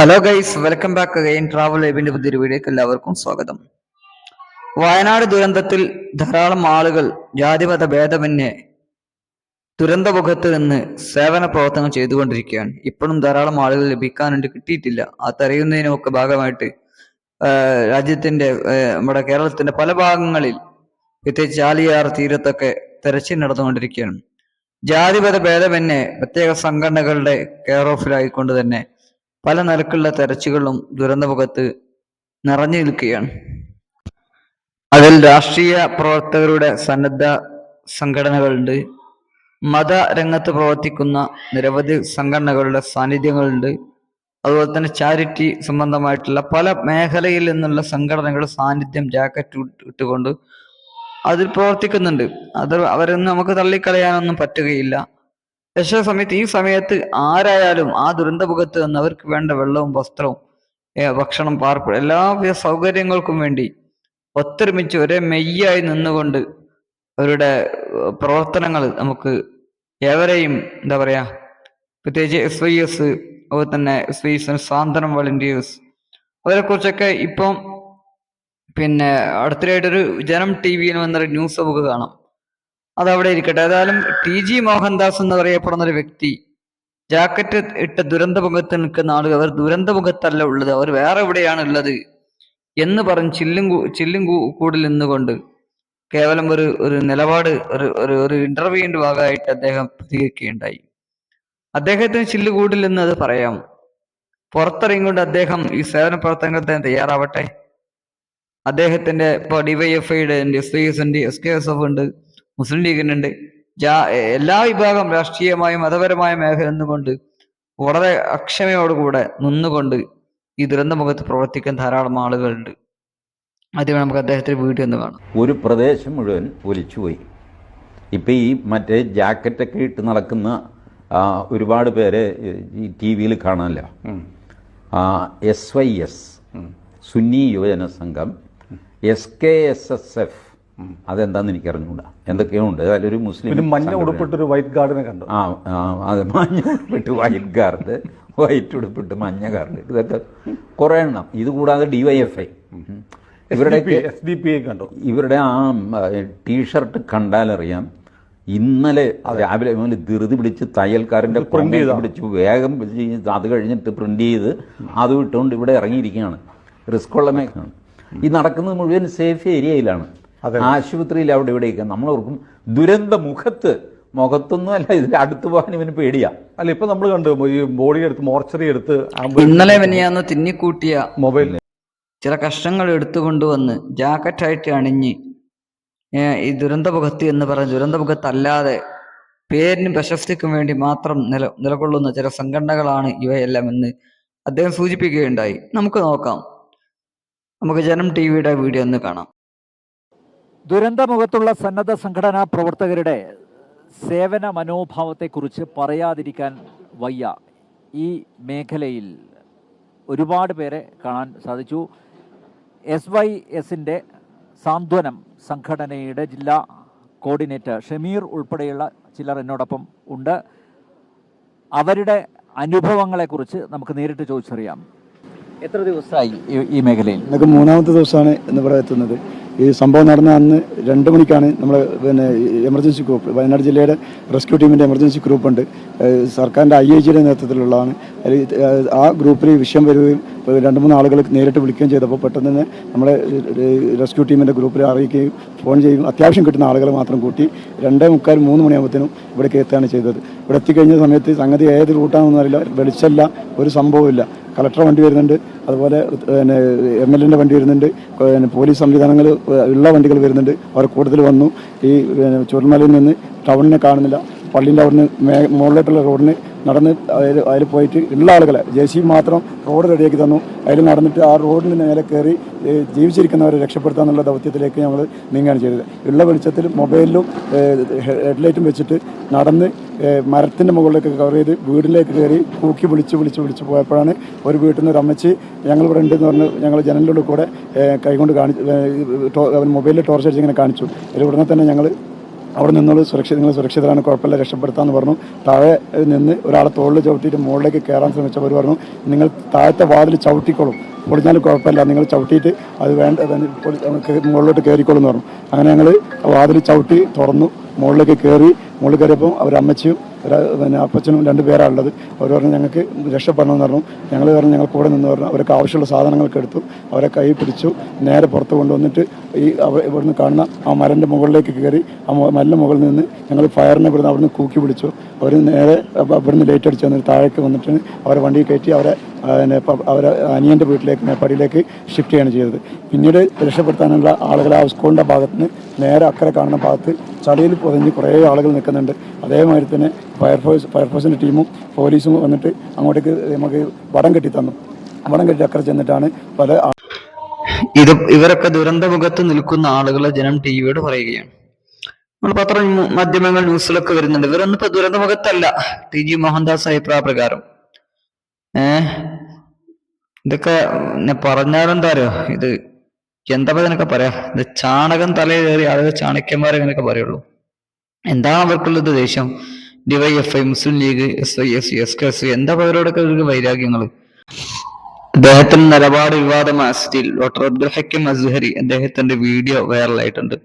Hello guys welcome back again travel ലൈവിന്റെ പുതിയൊരു വീഡിയോക്ക് എല്ലാവർക്കും സ്വാഗതം. വയനാട് ദുരന്തത്തിൽ ധാരാളം ആളുകൾ ജാതിമത ഭേദമന്യേ ദുരന്തമുഖത്ത് നിന്ന് സേവന പ്രവർത്തനം ചെയ്തുകൊണ്ടിരിക്കുകയാണ്. ഇപ്പോഴും ധാരാളം ആളുകൾ ലഭിക്കാനുണ്ട് കിട്ടിയിട്ടില്ല. ആ തെരയുന്നതിനുമൊക്കെ ഭാഗമായിട്ട് രാജ്യത്തിന്റെ നമ്മുടെ കേരളത്തിന്റെ പല ഭാഗങ്ങളിൽ പ്രത്യേകിച്ച് ചാലിയാർ തീരത്തൊക്കെ തെരച്ചിൽ നടന്നുകൊണ്ടിരിക്കുകയാണ്. ജാതിമത ഭേദമന്യേ പ്രത്യേക സംഘടനകളുടെ കെയർ ഓഫിലായിക്കൊണ്ട് തന്നെ പല നിലക്കുള്ള തെരച്ചുകളും ദുരന്തമുഖത്ത് നിറഞ്ഞു നിൽക്കുകയാണ്. അതിൽ രാഷ്ട്രീയ പ്രവർത്തകരുടെ സന്നദ്ധ സംഘടനകളുണ്ട്. മത രംഗത്ത് പ്രവർത്തിക്കുന്ന നിരവധി സംഘടനകളുടെ സാന്നിധ്യങ്ങളുണ്ട്. അതുപോലെ തന്നെ ചാരിറ്റി സംബന്ധമായിട്ടുള്ള പല മേഖലയിൽ നിന്നുള്ള സംഘടനകൾ സാന്നിധ്യം ജാക്കറ്റ് ഇട്ടുകൊണ്ട് അതിൽ പ്രവർത്തിക്കുന്നുണ്ട്. അത് അവരൊന്നും നമുക്ക് തള്ളിക്കളയാനൊന്നും പറ്റുകയില്ല. പക്ഷേ സമയത്ത് ഈ സമയത്ത് ആരായാലും ആ ദുരന്തമുഖത്ത് നിന്ന് അവർക്ക് വേണ്ട വെള്ളവും വസ്ത്രവും ഭക്ഷണം പാർപ്പ് എല്ലാവിധ സൗകര്യങ്ങൾക്കും വേണ്ടി ഒത്തൊരുമിച്ച് ഒരേ മെയ്യായി നിന്നുകൊണ്ട് അവരുടെ പ്രവർത്തനങ്ങൾ നമുക്ക് ഏവരെയും എന്താ പറയാ പ്രത്യേകിച്ച് എസ് വൈ എസ് അതുപോലെ തന്നെ S Y S Santhwanam volunteers അവരെ കുറിച്ചൊക്കെ ഇപ്പം പിന്നെ അടുത്തിടെയായിട്ടൊരു ജനം ടി വിയിൽ വന്നൊരു ന്യൂസ് നമുക്ക് കാണാം. അതവിടെ ഇരിക്കട്ടെ. ഏതായാലും ടി ജി മോഹൻദാസ് എന്ന് പറയപ്പെടുന്ന ഒരു വ്യക്തി ജാക്കറ്റ് ഇട്ട ദുരന്തമുഖത്ത് നിൽക്കുന്ന ആളുകൾ അവർ ദുരന്തമുഖത്തല്ല ഉള്ളത് അവർ വേറെ എവിടെയാണ് ഉള്ളത് എന്ന് പറഞ്ഞ് ചില്ലും ചില്ലും കൂടി നിന്നുകൊണ്ട് കേവലം ഒരു ഒരു നിലപാട് ഒരു ഒരു ഒരു ഇന്റർവ്യൂവിന്റെ ഭാഗമായിട്ട് അദ്ദേഹം പ്രതികരിക്കുകയുണ്ടായി. അദ്ദേഹത്തിന് ചില്ലുകൂടിൽ നിന്ന് അത് പറയാം. പുറത്തിറങ്ങിക്കൊണ്ട് അദ്ദേഹം ഈ സേവന പ്രവർത്തനത്തിന് തയ്യാറാവട്ടെ. അദ്ദേഹത്തിന്റെ ഇപ്പൊ ഡിവൈഎഫ്ഐയുടെ എസ് കെ എസ് എഫ് ഉണ്ട്. മുസ്ലിം ലീഗിനുണ്ട്. ജാ എല്ലാ വിഭാഗം രാഷ്ട്രീയമായ മതപരമായ മേഖല നിന്നുകൊണ്ട് വളരെ അക്ഷമയോടുകൂടെ നിന്നുകൊണ്ട് ഈ ദുരന്തമുഖത്ത് പ്രവർത്തിക്കാൻ ധാരാളം ആളുകളുണ്ട്. ആദ്യമേ നമുക്ക് അദ്ദേഹത്തിന് വീട്ടിൽ നിന്ന് കാണാം. ഒരു പ്രദേശം മുഴുവൻ ഒലിച്ചുപോയി. ഇപ്പം ഈ മറ്റേ ജാക്കറ്റൊക്കെ ഇട്ട് നടക്കുന്ന ഒരുപാട് പേരെ ഈ ടി വിയിൽ കാണാമല്ലോ S Y S Sunni Yuvajana Sangham S K S S F അതെന്താന്ന് എനിക്ക് അറിഞ്ഞുകൂടാ എന്തൊക്കെയോ ഉണ്ട് അതിലൊരു മുസ്ലിം പിന്നെ മഞ്ഞ. ഉടുപ്പിട്ടൊരു വൈറ്റ് ഗാർഡിനെ കണ്ടു. ആ ആ, അതെ മഞ്ഞ ഉടുപ്പിട്ട് വൈറ്റ് ഗാർഡ് വൈറ്റ് ഉടുപ്പിട്ട് മഞ്ഞ ഗാർഡ്. ഇതൊക്കെ കുറേ എണ്ണം. Y F I. ഇവരുടെ എസ് ഡി പി ഐ കണ്ടു. ഇവരുടെ ആ ടീഷർട്ട് കണ്ടാലറിയാം. ഇന്നലെ രാവിലെ മുതൽ ധൃതി പിടിച്ച് തയ്യൽക്കാരന്റെ പ്രിന്റ് ചെയ്തതാ. പിടിച്ച് വേഗം പിടിച്ച് അത് കഴിഞ്ഞിട്ട് പ്രിന്റ് ചെയ്ത് അത് വിട്ടുകൊണ്ട് ഇവിടെ ഇറങ്ങിയിരിക്കുകയാണ്. റിസ്ക് ഉള്ള മേഖലയാണ്. ഈ നടക്കുന്നത് മുഴുവൻ സേഫ് ഏരിയയിലാണ്. ആശുപത്രിയിൽ അവിടെ ഇവിടെയൊക്കെ നമ്മൾ ഓർക്കും ദുരന്ത മുഖത്ത് മുഖത്തൊന്നും അല്ല ഇതിന്റെ അടുത്ത് പോകാൻ ഇവന് പേടിയാ. അല്ല ഇപ്പൊ നമ്മൾ കണ്ടു ഈ ബോഡി എടുത്ത് മോർച്ചറി എടുത്ത് ഇന്നലെ മിനിയാന്ന് തിന്നിക്കൂട്ടിയ മൊബൈൽ ചില കഷ്ണങ്ങൾ എടുത്തുകൊണ്ടുവന്ന് ജാക്കറ്റായിട്ട് അണിഞ്ഞ് ഈ ഈ ദുരന്തമുഖത്ത് എന്ന് പറഞ്ഞ ദുരന്തമുഖത്തല്ലാതെ പേരിനും പ്രശസ്തിക്കും വേണ്ടി മാത്രം നില നിലകൊള്ളുന്ന ചില സംഘടനകളാണ് ഇവയെല്ലാം എന്ന് അദ്ദേഹം സൂചിപ്പിക്കുകയുണ്ടായി. നമുക്ക് നോക്കാം. നമുക്ക് ജനം ടി വിയുടെ വീഡിയോ ഒന്ന് കാണാം. ദുരന്തമുഖത്തുള്ള സന്നദ്ധ സംഘടനാ പ്രവർത്തകരുടെ സേവന മനോഭാവത്തെക്കുറിച്ച് പറയാതിരിക്കാൻ വയ്യ. ഈ മേഖലയിൽ ഒരുപാട് പേരെ കാണാൻ സാധിച്ചു. എസ് വൈ എസിന്റെ സാന്ത്വനം സംഘടനയുടെ ജില്ലാ കോർഡിനേറ്റർ ഷമീർ ഉൾപ്പെടെയുള്ള ചിലർ എന്നോടൊപ്പം ഉണ്ട്. അവരുടെ അനുഭവങ്ങളെക്കുറിച്ച് നമുക്ക് നേരിട്ട് ചോദിച്ചറിയാം. എത്ര ദിവസമായി ഈ- മേഖലയിൽ? നമുക്ക് മൂന്നാമത്തെ ദിവസമാണ് ഇന്ന് ഇവിടെ എത്തുന്നത്. ഈ സംഭവം നടന്ന അന്ന് രണ്ട് മണിക്കാണ് നമ്മൾ പിന്നെ എമർജൻസി ഗ്രൂപ്പ് വയനാട് ജില്ലയുടെ റെസ്ക്യൂ ടീമിന്റെ എമർജൻസി ഗ്രൂപ്പ് ഉണ്ട്. ഏഹ് സർക്കാരിന്റെ ഐ ഐ ജിയുടെ നേതൃത്വത്തിലുള്ളതാണ്. ആ ഗ്രൂപ്പിൽ വിഷയം വരികയും രണ്ട് മൂന്ന് ആളുകൾ നേരിട്ട് വിളിക്കുകയും ചെയ്തപ്പോൾ പെട്ടെന്ന് തന്നെ നമ്മളെ റെസ്ക്യൂ ടീമിന്റെ ഗ്രൂപ്പിൽ അറിയിക്കുകയും ഫോൺ ചെയ്യും അത്യാവശ്യം കിട്ടുന്ന ആളുകളെ മാത്രം കൂട്ടി രണ്ടേ മുക്കാൽ മൂന്ന് മണിയാകുമ്പോഴത്തേനും ഇവിടേക്ക് എത്തുകയാണ് ചെയ്തത്. ഇവിടെ എത്തിക്കഴിഞ്ഞ സമയത്ത് സംഗതി ഏത് റൂട്ടാണെന്ന് അറിയില്ല. വെളിച്ചമില്ല ഒരു സംഭവമില്ല കളക്ടർ വണ്ടി വരുന്നുണ്ട്. അതുപോലെ പിന്നെ എം എൽ എന്റെ വണ്ടി വരുന്നുണ്ട്. പിന്നെ പോലീസ് സംവിധാനങ്ങൾ ഉള്ള വണ്ടികൾ വരുന്നുണ്ട്. അവർ കൂടുതൽ വന്നു. ഈ ചുരുമലയിൽ നിന്ന് ടൗണിനെ കാണുന്നില്ല. പള്ളീന്റെ അവിടുന്ന് മേ മുകളിലോട്ടുള്ള റോഡിന് നടന്ന് അതിൽ അതിൽ പോയിട്ട് ഉള്ള ആളുകളെ ജെ സി മാത്രം റോഡ് റെഡിയാക്കി തന്നു. അതിൽ നടന്നിട്ട് ആ റോഡിന് നേരെ കയറി ജീവിച്ചിരിക്കുന്നവരെ ജീവിച്ചിരിക്കുന്നവരെ രക്ഷപ്പെടുത്താന്നുള്ള ദൗത്യത്തിലേക്ക് ഞങ്ങൾ നീങ്ങുകയാണ് ചെയ്തത്. ഉള്ള വെളിച്ചത്തിൽ മൊബൈലിലും ഹെഡ്ലൈറ്റും വെച്ചിട്ട് നടന്ന് മരത്തിന്റെ മുകളിലേക്ക് കവർ ചെയ്ത് വീട്ടിലേക്ക് കയറി കൂക്കി വിളിച്ച് വിളിച്ച് വിളിച്ച് പോയപ്പോഴാണ് ഒരു വീട്ടിൽ നിന്ന് ഒരു അമ്മച്ചി ഞങ്ങളിവിടെ ഉണ്ടെന്ന് പറഞ്ഞ് ഞങ്ങൾ ജനലിലൂടെ കൂടെ കൈകൊണ്ട് കാണിച്ചു മൊബൈലിൽ ടോർച്ച് അടിച്ച് ഇങ്ങനെ കാണിച്ചു. അതിൽ ഉടനെ തന്നെ ഞങ്ങൾ അവിടെ നിന്നുള്ള സുരക്ഷിത നിങ്ങൾ സുരക്ഷിതരാണ് കുഴപ്പമില്ല രക്ഷപ്പെടുത്താമെന്ന് പറഞ്ഞു. താഴെ നിന്ന് ഒരാളെ തോളിൽ ചവിട്ടിയിട്ട് മുകളിലേക്ക് കയറാൻ ശ്രമിച്ചവർ പറഞ്ഞു നിങ്ങൾ താഴത്തെ വാതിൽ ചവിട്ടിക്കോളും. പൊളിഞ്ഞാലും കുഴപ്പമില്ല നിങ്ങൾ ചവിട്ടിയിട്ട് അത് വേണ്ട മുകളിലോട്ട് കയറിക്കോളും എന്ന് പറഞ്ഞു. അങ്ങനെ ഞങ്ങൾ വാതിൽ ചവിട്ടി തുറന്നു മുകളിലേക്ക് കയറി മുകളിൽ കയറിയപ്പോൾ അവർ ഒരു പിന്നെ അപ്പച്ചനും രണ്ട് പേരാണ് ഉള്ളത്. അവർ പറഞ്ഞു ഞങ്ങൾക്ക് രക്ഷപ്പെടണമെന്ന് പറഞ്ഞു. ഞങ്ങൾ പറഞ്ഞു ഞങ്ങൾ കൂടെ നിന്ന് പറഞ്ഞു. അവർക്ക് ആവശ്യമുള്ള സാധനങ്ങളൊക്കെ എടുത്തു. അവരെ കൈ പിടിച്ചു. നേരെ പുറത്ത് കൊണ്ടുവന്നിട്ട് ഈ ഇവിടുന്ന് കാണുന്ന ആ മരന്റെ മുകളിലേക്ക് കയറി ആ മല്ല മുകളിൽ നിന്ന് ഞങ്ങൾ ഫയറിനെ ഇവിടുന്ന് അവിടുന്ന് കൂക്കി പിടിച്ചു. അവർ നേരെ ഇവിടുന്ന് ലൈറ്റ് അടിച്ച് വന്നിട്ട് താഴേക്ക് വന്നിട്ട് അവരെ വണ്ടി കയറ്റി അവരെ അവരെ അനിയന്റെ വീട്ടിലേക്ക് മേപ്പാടിയിലേക്ക് ഷിഫ്റ്റ് ചെയ്യാണ് ചെയ്തത്. പിന്നീട് രക്ഷപ്പെടുത്താനുള്ള ആളുകളെ ആ സ്കൂളിന്റെ ഭാഗത്ത് നിന്ന് നേരെ അക്കരെ കാണുന്ന ഭാഗത്ത് ചളിയിൽ പൊതിഞ്ഞ് കുറേ ആളുകൾ നിൽക്കുന്നുണ്ട്. അതേമാതിരി തന്നെ ഫയർഫോഴ്സ് ഫയർഫോഴ്സിന്റെ ടീമും പോലീസും വന്നിട്ട് അങ്ങോട്ടേക്ക് നമുക്ക് വടം കെട്ടി തന്നു. വടം കെട്ടി അക്കരെ ചെന്നിട്ടാണ് പല ഇത് ഇവരൊക്കെ ദുരന്തമുഖത്ത് നിൽക്കുന്ന ആളുകളെ ജനം ടി വിയോട് പറയുകയാണ്. നമ്മൾ പത്രം മാധ്യമങ്ങൾ ന്യൂസിലൊക്കെ വരുന്നുണ്ട്. ഇവരൊന്നും ഇപ്പൊ ദുരന്തമുഖത്തല്ല. ടി ജി മോഹൻദാസ് അഭിപ്രായ പ്രകാരം. ഏ? ഇതൊക്കെ പറഞ്ഞാലെന്താ അറിയോ? ഇത് എന്താ ഇതിനൊക്കെ പറയാ. ഇത് ചാണകം തലയിൽ കയറി ആളുകൾ ചാണക്യന്മാരെ ഇങ്ങനെയൊക്കെ പറയുള്ളൂ. എന്താണ് അവർക്കുള്ളത് ദേഷ്യം? DYFI Muslim League S I S S K S എന്താ പേരോടൊക്കെ വൈരാഗ്യങ്ങൾ അദ്ദേഹത്തിന്റെ നിലപാട് വിവാദമായ സ്ഥിതിയിൽ ഡോക്ടർ അബ്ദുൽ ഹക്കിം അസ്ഹരി അദ്ദേഹത്തിന്റെ വീഡിയോ വൈറലായിട്ടുണ്ട്.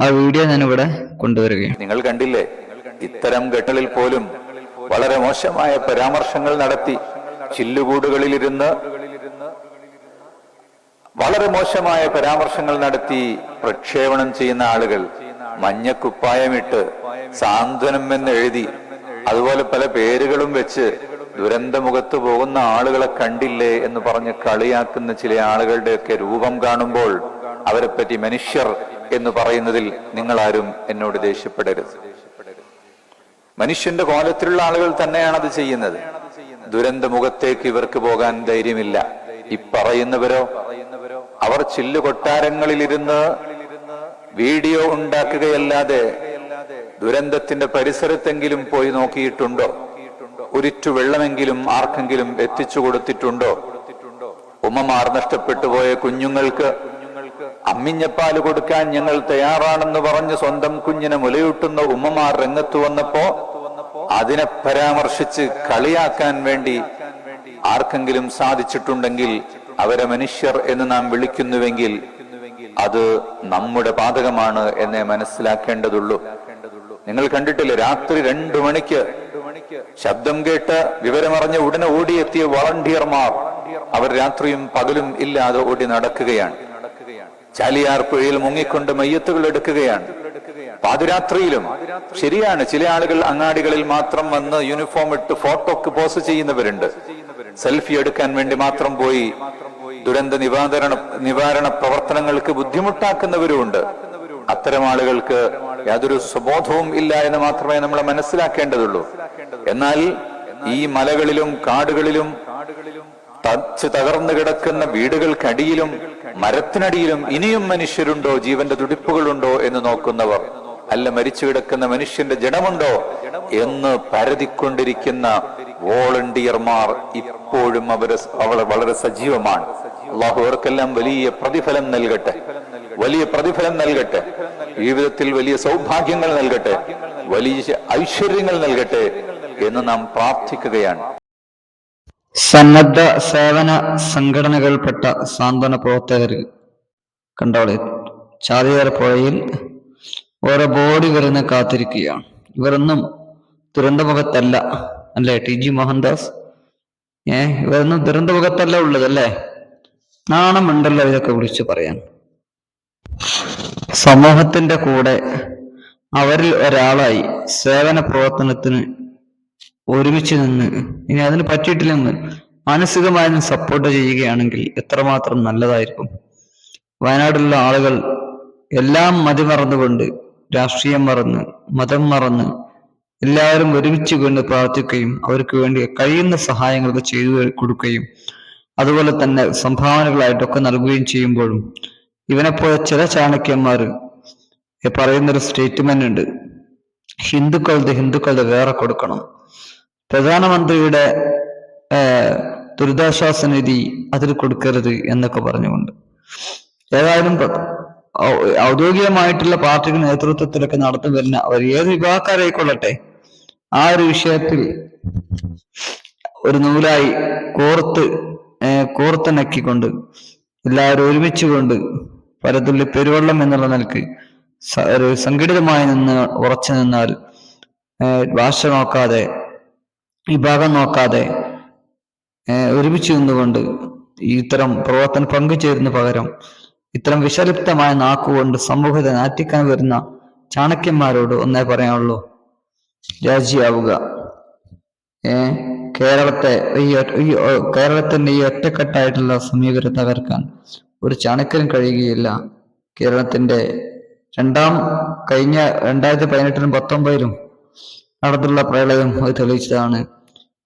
ആ വീഡിയോ ഞാൻ ഇവിടെ കൊണ്ടുവരികയാണ്. നിങ്ങൾ കണ്ടില്ലേ? ഇത്തരം ഘട്ടങ്ങളിൽ പോലും വളരെ മോശമായ പരാമർശങ്ങൾ നടത്തി ചില്ലുകൂടുകളിലിരുന്ന് വളരെ മോശമായ പരാമർശങ്ങൾ നടത്തി പ്രക്ഷേപണം ചെയ്യുന്ന ആളുകൾ മഞ്ഞക്കുപ്പായമിട്ട് സാന്ത്വനം എന്ന് എഴുതി അതുപോലെ പല പേരുകളും വെച്ച് ദുരന്തമുഖത്ത് പോകുന്ന ആളുകളെ കണ്ടില്ലേ എന്ന് പറഞ്ഞ് കളിയാക്കുന്ന ചില ആളുകളുടെയൊക്കെ രൂപം കാണുമ്പോൾ അവരെ പറ്റി മനുഷ്യർ എന്ന് പറയുന്നതിൽ നിങ്ങളാരും എന്നോട് ദേഷ്യപ്പെടരുത്. മനുഷ്യന്റെ കോലത്തിലുള്ള ആളുകൾ തന്നെയാണ് അത് ചെയ്യുന്നത്. ദുരന്തമുഖത്തേക്ക് ഇവർക്ക് പോകാൻ ധൈര്യമില്ല. ഈ പറയുന്നവരോ അവർ ചില്ലു കൊട്ടാരങ്ങളിലിരുന്ന് വീഡിയോ ഉണ്ടാക്കുകയല്ലാതെ ദുരന്തത്തിന്റെ പരിസരത്തെങ്കിലും പോയി നോക്കിയിട്ടുണ്ടോ? ഒരിറ്റു വെള്ളമെങ്കിലും ആർക്കെങ്കിലും എത്തിച്ചു കൊടുത്തിട്ടുണ്ടോ? ഉമ്മമാർ നഷ്ടപ്പെട്ടു പോയ കുഞ്ഞുങ്ങൾക്ക് അമ്മിഞ്ഞപ്പാൽ കൊടുക്കാൻ ഞങ്ങൾ തയ്യാറാണെന്ന് പറഞ്ഞ് സ്വന്തം കുഞ്ഞിനെ മുലയൂട്ടുന്ന ഉമ്മമാർ രംഗത്ത് വന്നപ്പോ അതിനെ പരാമർശിച്ച് കളിയാക്കാൻ വേണ്ടി ആർക്കെങ്കിലും സാധിച്ചിട്ടുണ്ടെങ്കിൽ അവരെ മനുഷ്യർ എന്ന് നാം വിളിക്കുന്നുവെങ്കിൽ അത് നമ്മുടെ പാതകമാണ് എന്നെ മനസ്സിലാക്കേണ്ടതുള്ളൂ. നിങ്ങൾ കണ്ടിട്ടില്ലേ രാത്രി രണ്ടു മണിക്ക് ശബ്ദം കേട്ട് വിവരമറിഞ്ഞ് ഉടനെ ഓടിയെത്തിയ വളണ്ടിയർമാർ. അവർ രാത്രിയും പകലും ഇല്ലാതെ ഓടി നടക്കുകയാണ്. ചാലിയാർ പുഴയിൽ മുങ്ങിക്കൊണ്ട് മയ്യത്തുകൾ എടുക്കുകയാണ്. പാതിരാത്രിയിലും ശരിയാണ് ചില ആളുകൾ അങ്ങാടികളിൽ മാത്രം വന്ന് യൂണിഫോം ഇട്ട് ഫോട്ടോക്ക് പോസ് ചെയ്യുന്നവരുണ്ട്. സെൽഫി എടുക്കാൻ വേണ്ടി മാത്രം പോയി ദുരന്ത നിവാരണ നിവാരണ പ്രവർത്തനങ്ങൾക്ക് ബുദ്ധിമുട്ടാക്കുന്നവരുമുണ്ട്. അത്തരം ആളുകൾക്ക് യാതൊരു സ്വബോധവും ഇല്ല എന്ന് മാത്രമേ നമ്മൾ മനസ്സിലാക്കേണ്ടതുള്ളൂ. എന്നാൽ ഈ മലകളിലും കാടുകളിലും തച്ച് തകർന്നു കിടക്കുന്ന വീടുകൾക്കടിയിലും മരത്തിനടിയിലും ഇനിയും മനുഷ്യരുണ്ടോ? ജീവന്റെ തുടിപ്പുകളുണ്ടോ? എന്ന് നോക്കുന്നവർ. അല്ല മരിച്ചു കിടക്കുന്ന മനുഷ്യന്റെ ജഡമുണ്ടോ? എന്ന് പരതിക്കൊണ്ടിരിക്കുന്ന വോളണ്ടിയർമാർ ഇപ്പോഴും അവർ അവൾ വളരെ സജീവമാണ്. അള്ളാഹു അവർക്കെല്ലാം വലിയ പ്രതിഫലം നൽകട്ടെ. വലിയ പ്രതിഫലം നൽകട്ടെ. ജീവിതത്തിൽ വലിയ സൗഭാഗ്യങ്ങൾ നൽകട്ടെ. വലിയ ഐശ്വര്യങ്ങൾ നൽകട്ടെ എന്ന് നാം പ്രാർത്ഥിക്കുകയാണ്. സന്നദ്ധ സേവന സംഘടനകൾപ്പെട്ട സാന്ത്വന പ്രവർത്തകർ കണ്ടോളെ ചാലിയാർ പുഴയിൽ ഓരോ ബോഡി വരുന്ന കാത്തിരിക്കുകയാണ്. ഇവരൊന്നും ദുരന്തമുഖത്തല്ല. അല്ലേ? T G Mohandas. ഏ ഇവരൊന്നും ദുരന്തമുഖത്തല്ല ഉള്ളത് അല്ലേ? നാണമുണ്ടല്ലോ ഇതൊക്കെ വിളിച്ചു പറയാൻ. സമൂഹത്തിന്റെ കൂടെ അവരിൽ ഒരാളായി സേവന പ്രവർത്തനത്തിന് ഒരുമിച്ച് നിന്ന് ഇനി അതിന് പറ്റിയിട്ടില്ലെന്ന് മാനസികമായി സപ്പോർട്ട് ചെയ്യുകയാണെങ്കിൽ എത്രമാത്രം നല്ലതായിരിക്കും. വയനാട്ടിലുള്ള ആളുകൾ എല്ലാം മതി മറന്നുകൊണ്ട് രാഷ്ട്രീയം മറന്ന് മതം മറന്ന് എല്ലാവരും ഒരുമിച്ച് കൊണ്ട് പ്രാർത്ഥിക്കുകയും അവർക്ക് വേണ്ടി കഴിയുന്ന സഹായങ്ങളൊക്കെ ചെയ്തു കൊടുക്കുകയും അതുപോലെ തന്നെ സംഭാവനകളായിട്ടൊക്കെ നൽകുകയും ചെയ്യുമ്പോഴും ഇവനെപ്പോലെ ചില ചാണക്യന്മാർ പറയുന്നൊരു സ്റ്റേറ്റ്മെന്റ് ഉണ്ട്. ഹിന്ദുക്കളുടെ ഹിന്ദുക്കളുടെ വേറെ കൊടുക്കണം. പ്രധാനമന്ത്രിയുടെ ദുരിതാശ്വാസ നിധി അതിൽ കൊടുക്കരുത് എന്നൊക്കെ പറഞ്ഞുകൊണ്ട്. ഏതായാലും ഔദ്യോഗികമായിട്ടുള്ള പാർട്ടിക്ക് നേതൃത്വത്തിലൊക്കെ നടത്തി വരുന്ന അവർ ഏത് വിഭാഗക്കാരായിക്കൊള്ളട്ടെ? ആ ഒരു വിഷയത്തിൽ ഒരു നൂലായി കോർത്ത് കോർത്തിണക്കിക്കൊണ്ട് എല്ലാവരും ഒരുമിച്ചുകൊണ്ട് പരതുള്ളി പെരുവെള്ളം എന്നുള്ള നിലയ്ക്ക് ഒരു സംഘടിതമായി നിന്ന് ഉറച്ചു നിന്നാൽ ഭാഷ നോക്കാതെ വിഭാഗം നോക്കാതെ ഒരുമിച്ച് നിന്നുകൊണ്ട് ഇത്തരം പ്രവർത്തനം പങ്കുചേരുന്ന പകരം ഇത്തരം വിഷലിപ്തമായ നാക്കുകൊണ്ട് സമൂഹത്തെ നാറ്റിക്കാൻ വരുന്ന ചാണക്യന്മാരോട് ഒന്നേ പറയാനുള്ളൂ. രാജിയാവുക. ഏ? കേരളത്തെ ഈ കേരളത്തിന്റെ ഈ ഒറ്റക്കെട്ടായിട്ടുള്ള സമീപനം തകർക്കാൻ ഒരു ചാണക്യനും കഴിയുകയില്ല. കേരളത്തിന്റെ രണ്ടാം കഴിഞ്ഞ രണ്ടായിരത്തി പതിനെട്ടിലും പത്തൊമ്പതിലും നടന്നുള്ള പ്രളയം അത് തെളിയിച്ചതാണ്.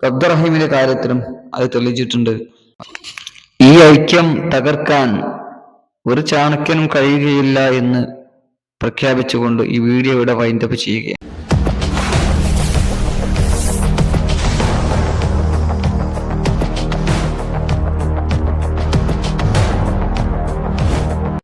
അബ്ദുറഹീമിന്റെ കാര്യത്തിലും അത് തെളിയിച്ചിട്ടുണ്ട്. ഈ ഐക്യം തകർക്കാൻ ഒരു ചാണക്യനും കഴിയുകയില്ല എന്ന് പ്രഖ്യാപിച്ചുകൊണ്ട് ഈ വീഡിയോ ഇവിടെ വൈൻഡപ്പ് ചെയ്യുകയാണ്.